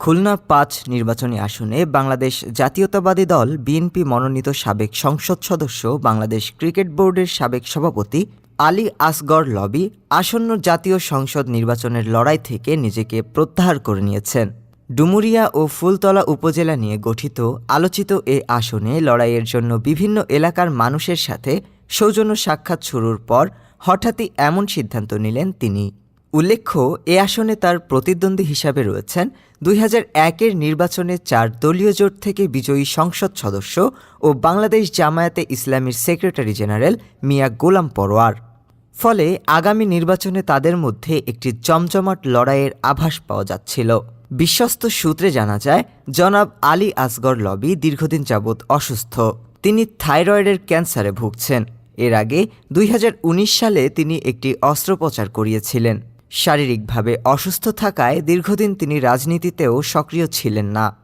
খুলনা পাঁচ নির্বাচনী আসনে বাংলাদেশ জাতীয়তাবাদী দল বিএনপি মনোনীত সাবেক সংসদ সদস্য, বাংলাদেশ ক্রিকেট বোর্ডের সাবেক সভাপতি আলী আসগর লবি আসন্ন জাতীয় সংসদ নির্বাচনের লড়াই থেকে নিজেকে প্রত্যাহার করে নিয়েছেন। ডুমুরিয়া ও ফুলতলা উপজেলা নিয়ে গঠিত আলোচিত এ আসনে লড়াইয়ের জন্য বিভিন্ন এলাকার মানুষের সাথে সৌজন্য সাক্ষাৎ শুরুর পর হঠাৎই এমন সিদ্ধান্ত নিলেন তিনি। উল্লেখ্য, এ আসনে তার প্রতিদ্বন্দ্বী হিসাবে রয়েছেন দুই হাজার একের নির্বাচনে চার দলীয় জোট থেকে বিজয়ী সংসদ সদস্য ও বাংলাদেশ জামায়াতে ইসলামীর সেক্রেটারি জেনারেল মিয়া গোলাম পরোয়ার। ফলে আগামী নির্বাচনে তাদের মধ্যে একটি জমজমাট লড়াইয়ের আভাস পাওয়া যাচ্ছিল। বিশ্বস্ত সূত্রে জানা যায়, জনাব আলী আসগর লবি দীর্ঘদিন যাবৎ অসুস্থ। তিনি থাইরয়েডের ক্যান্সারে ভুগছেন। এর আগে দুই হাজার উনিশ সালে তিনি একটি অস্ত্রোপচার করিয়েছিলেন। শারীরিকভাবে অসুস্থ থাকায় দীর্ঘদিন তিনি রাজনীতিতেও সক্রিয় ছিলেন না।